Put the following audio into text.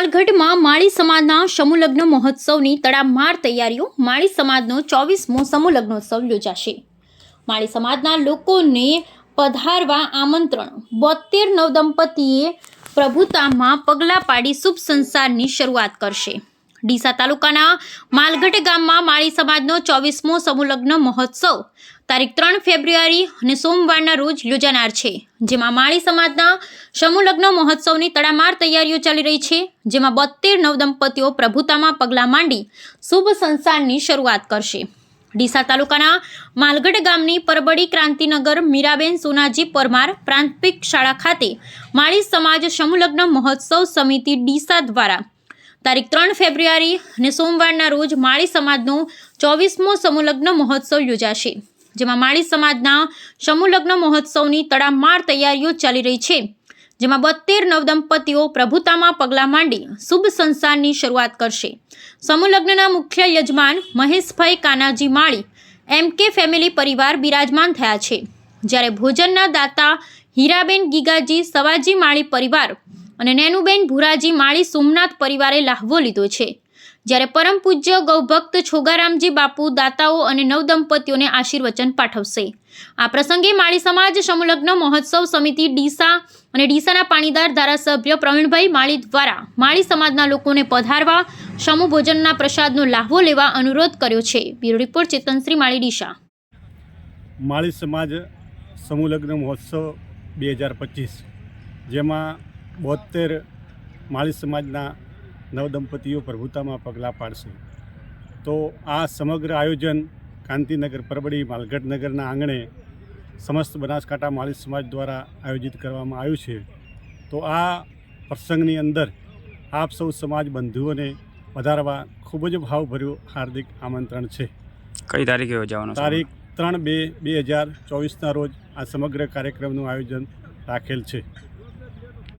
ડીસાના માલગઢમાં માળી સમાજના સમૂહલગ્ન મહોત્સવની તડામાર તૈયારીઓ, માળી સમાજનો ચોવીસમો સમૂહલગ્નોત્સવ યોજાશે. માળી સમાજના લોકોને પધારવા આમંત્રણ. બોતેર નવદંપતીએ પ્રભુતામાં પગલાં પાડી શુભ સંસારની શરૂઆત કરશે. ડીસા તાલુકાના માલગઢ ગામમાં માળી સમાજનો ચોવીસમો સમૂહલગ્ન મહોત્સવ. તારીખ ત્રણ ફેબ્રુઆરી અને સોમવારના રોજ યોજાનાર છે, જેમાં માળી સમાજના સમૂહલગ્ન મહોત્સવની તડામાર તૈયારીઓ ચાલી રહી છે, જેમાં બોતેર નવદંપતીઓ પ્રભુતામાં પગલાં માંડી શુભ સંસારની શરૂઆત કરશે. ડીસા તાલુકાના માલગઢ ગામની પરબડી ક્રાંતિનગર મીરાબેન સોનાજી પરમાર પ્રાંતિક શાળા ખાતે માળી સમાજ સમૂહલગ્ન મહોત્સવ સમિતિ ડીસા દ્વારા તારીખ ત્રણ ફેબ્રુઆરી અને સોમવારના રોજ માળી સમાજનો ચોવીસમો સમૂહલગ્ન મહોત્સવ યોજાશે. જેમાં માળી સમાજના સમૂહલગ્ન મહોત્સવની તડામાર તૈયારીઓ ચાલી રહી છે. જેમાં બોતેર નવદંપતીઓ પ્રભુતામાં પગલાં માંડી શુભ સંસારની શરૂઆત કરશે. સમૂહલગ્નના મુખ્ય યજમાન મહેશભાઈ કાનાજી માળી, એમ કે ફેમિલી પરિવાર બિરાજમાન થયા છે. જ્યારે ભોજનના દાતા હીરાબેન ગીગાજી, સવાજી માળી પરિવાર અને નેનુબેન ભુરાજી માળી સોમનાથ પરિવારે લાહવો લીધો છે. જ્યારે પરમ પૂજ્ય ગૌભક્ત છોગારામજી બાપુ, દાતાઓ અને નવદંપતીઓને આશીર્વચન પાઠવશે. આ પ્રસંગે માળી સમાજ સમુલગ્ન મહોત્સવ સમિતિ ડીસા અને ડીસાના પાણીદાર ધારાસભ્ય પ્રવીણભાઈ માળી દ્વારા માળી સમાજના લોકોને પધારવા, સમૂહ ભોજનના પ્રસાદનો લાહવો લેવા અનુરોધ કર્યો છે. Bureau report Chetanshri Mali Deesa. માળી સમાજ સમૂહ મહોત્સવ બે હજાર પચીસ, જેમાં બોતેર માળી સમાજના નવદંપતીઓ પ્રભુતામાં પગલાં પાડશે. તો આ સમગ્ર આયોજન કાંતિનગર પરબડી માલગઢ નગરના આંગણે સમસ્ત બનાસકાંઠા માળી સમાજ દ્વારા આયોજિત કરવામાં આવ્યું છે. તો આ પ્રસંગની અંદર આપ સૌ સમાજ બંધુઓને વધારવા ખૂબ જ ભાવભર્યું હાર્દિક આમંત્રણ છે. કઈ તારીખે યોજાવાનો તારીખ ત્રણ બે બે હજાર ચોવીસના રોજ આ સમગ્ર કાર્યક્રમનું આયોજન રાખેલ છે.